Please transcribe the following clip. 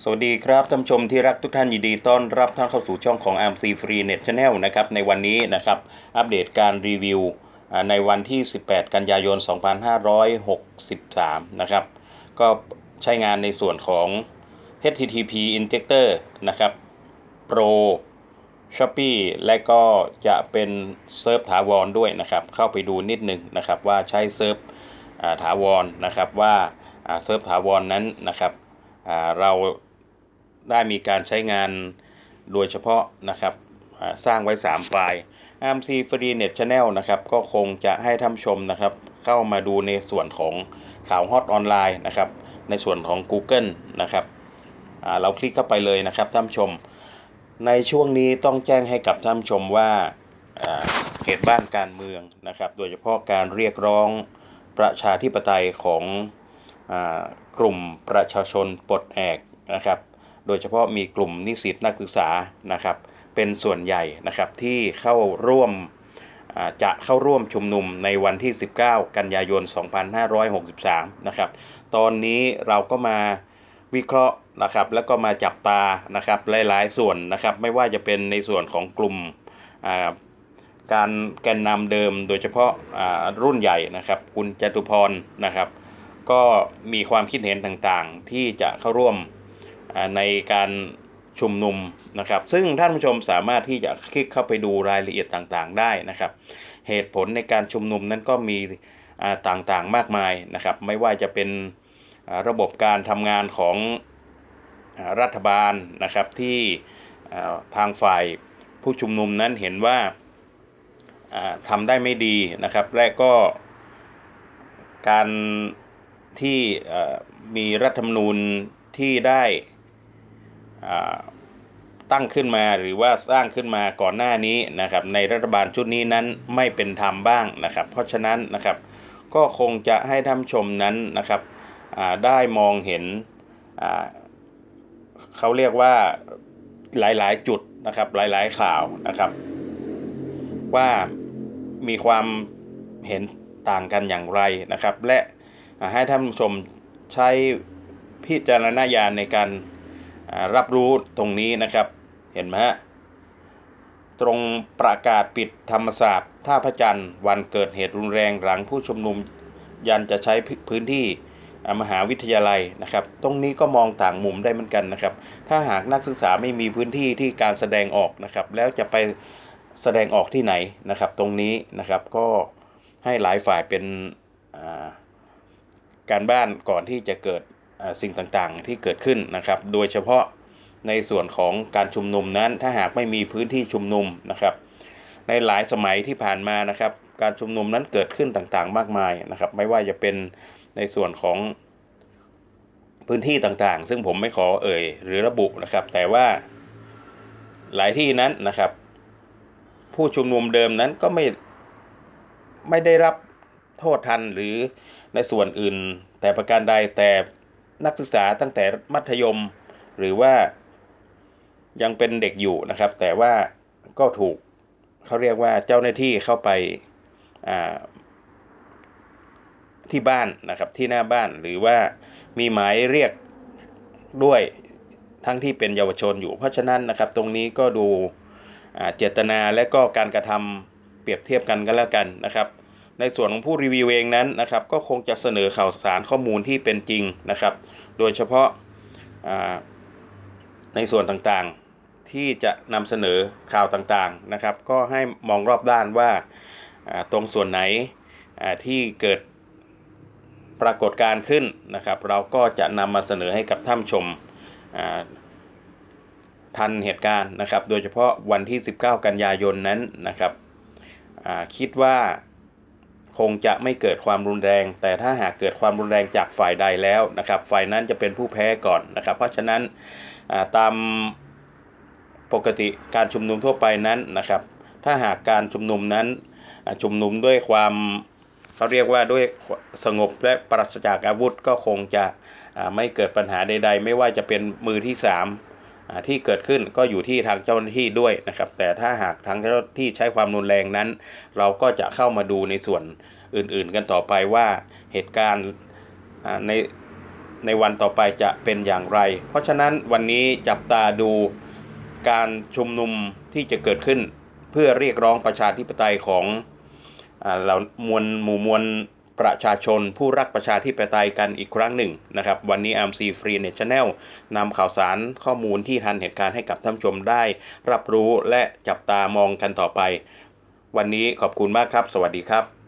สวัสดีครับท่านชมที่รักทุกท่านยินดีต้อนรับท่านเข้าสู่ช่องของ ARMC Free Net Channel นะครับในวันนี้นะครับอัปเดตการรีวิวในวันที่ 18 กันยายน 2563 นะครับก็ใช้งานในส่วนของ HTTP Injector นะครับ Pro Shopee และก็จะเป็นเซิร์ฟถาวรด้วยนะครับเข้าไปดูนิดนึงนะครับว่าใช้เซิร์ฟถาวรนะครับว่าเซิร์ฟถาวรนั้นนะครับ เราได้มีการใช้งานโดยเฉพาะนะครับสร้างไว้ 3 ไฟล์ AMC Free Net Channel นะครับก็คงจะให้ท่านชมนะครับเข้ามาดูในส่วนของข่าวฮอตออนไลน์นะครับในส่วนของ Google นะครับเราคลิกเข้าไปเลยนะครับท่านชม ในช่วงนี้ต้องแจ้งให้กับท่านชมว่าเหตุบ้านการเมืองนะครับ โดยเฉพาะการเรียกร้องประชาธิปไตยของ กลุ่มประชาชนปลดแอกนะครับ โดยเฉพาะมีกลุ่มนิสิตนักศึกษานะครับ เป็นส่วนใหญ่นะครับที่เข้าร่วมจะเข้าร่วมชุมนุมในวันที่ 19 กันยายน 2563 นะครับ ตอนนี้เราก็มาวิเคราะห์นะครับ แล้วก็มาจับตานะครับหลายๆ ส่วนนะครับ ไม่ว่าจะเป็นในส่วนของกลุ่มการแกนนำเดิม โดยเฉพาะรุ่นใหญ่นะครับ คุณจตุพรนะครับ ก็มีความคิดเห็นต่างๆ ที่จะเข้าร่วมในการชุมนุมนะครับ ซึ่งท่านผู้ชมสามารถที่จะคลิกเข้าไปดูรายละเอียดต่างๆ ได้นะครับ เหตุผลในการชุมนุมนั้นก็มีต่างๆมากมายนะครับ ไม่ว่าจะเป็นระบบการทำงานของรัฐบาลนะครับที่ทางฝ่ายผู้ชุมนุมนั้นเห็นว่าอ่าทำได้ไม่ดีนะครับ และก็การ ที่มีรัฐธรรมนูญที่ได้ตั้งขึ้นมาหรือว่าสร้างขึ้นมาก่อนหน้านี้นะครับในรัฐบาลชุดนี้นั้นไม่เป็นธรรมบ้างนะครับ เพราะฉะนั้นนะครับก็คงจะให้ท่านชมนั้นนะครับได้มองเห็นเขาเรียกว่าหลายๆ จุดนะครับหลายๆข่าวนะครับ ว่ามีความเห็นต่างกันอย่างไรนะครับ และ ให้ท่านผู้ชมใช้พิจารณญาณในการรับรู้ตรงนี้นะครับ เห็นไหมฮะ ตรงประกาศปิดธรรมศาสตร์ท่าพระจันทร์วันเกิดเหตุรุนแรงหลังผู้ชุมนุมยันจะใช้พื้นที่มหาวิทยาลัยนะครับ ตรงนี้ก็มองต่างมุมได้เหมือนกันนะครับ ถ้าหากนักศึกษาไม่มีพื้นที่ที่การแสดงออกนะครับ แล้วจะไปแสดงออกที่ไหนนะครับ ตรงนี้นะครับก็ให้หลายฝ่ายเป็นอ่า การบ้านก่อนที่จะเกิดสิ่งต่างๆ ที่เกิดขึ้นนะครับ โดยเฉพาะในส่วนของการชุมนุมนั้น ถ้าหากไม่มีพื้นที่ชุมนุมนะครับ ในหลายสมัยที่ผ่านมานะครับ การชุมนุมนั้นเกิดขึ้นต่างๆ มากมายนะครับ ไม่ว่าจะเป็นในส่วนของพื้นที่ต่างๆ ซึ่งผมไม่ขอเอ่ยหรือระบุนะครับ แต่ว่าหลายที่นั้นนะครับ ผู้ชุมนุมเดิมนั้นก็ไม่ไม่ได้รับ โทษทันหรือในส่วนอื่น แต่ประการใดแต่นักศึกษาตั้งแต่มัธยม หรือว่ายังเป็นเด็กอยู่นะครับ แต่ว่าก็ถูกเขาเรียกว่าเจ้าหน้าที่เข้าไปาที่บ้านนะครับที่หน้าบ้านหรือว่ามีหมายเรียกด้วยทั้งที่เป็นเยาวชนอยู่ เพราะฉะนั้นนะครับตรงนี้ก็ดูเจตนาและก็การกระทำเปรียบเทียบกันก็แล้วกันนะครับ ในส่วนของผู้รีวิวเองนั้นนะครับก็คงจะเสนอข่าวสารข้อมูลที่เป็นจริงนะครับ โดยเฉพาะาในส่วนต่างๆที่จะนำเสนอข่าวต่างๆนะครับ ก็ให้มองรอบด้านว่าาตรงส่วนไหนที่เกิดปรากฏการขึ้นนะครับ เราก็จะนำมาเสนอให้กับท่านชมทันเหตุการณ์นะครับ โดยเฉพาะวันที่ 19 กันยายนนั้นนะครับคิดว่า คงจะไม่เกิดความรุนแรง แต่ถ้าหากเกิดความรุนแรงจากฝ่ายใดแล้วนะครับ ฝ่ายนั้นจะเป็นผู้แพ้ก่อนนะครับ เพราะฉะนั้นตามปกติการชุมนุมทั่วไปนั้นนะครับ ถ้าหากการชุมนุมนั้นชุมนุมด้วยความเขาเรียกว่าด้วยสงบและปราศจากอาวุธก็คงจะไม่เกิดปัญหาใด ๆ ไม่ว่าจะเป็นมือที่สาม ที่เกิดขึ้นก็อยู่ที่ทางเจ้าหน้าที่ด้วยนะครับ แต่ถ้าหากทางเจ้าหน้าที่ใช้ความรุนแรงนั้น เราก็จะเข้ามาดูในส่วนอื่นๆ กันต่อไปว่าเหตุการณ์ในในวันต่อไปจะเป็นอย่างไร เพราะฉะนั้นวันนี้จับตาดูการชุมนุมที่จะเกิดขึ้น เพื่อเรียกร้องประชาธิปไตยของอเรามวลหมู่มวล ประชาชนผู้รักประชาธิปไตยกันอีกครั้งหนึ่งนะครับ วันนี้ AMC Free Net Channel นำข่าวสารข้อมูลที่ทันเหตุการณ์ให้กับท่านชมได้ รับรู้และจับตามองกันต่อไป วันนี้ขอบคุณมากครับ สวัสดีครับ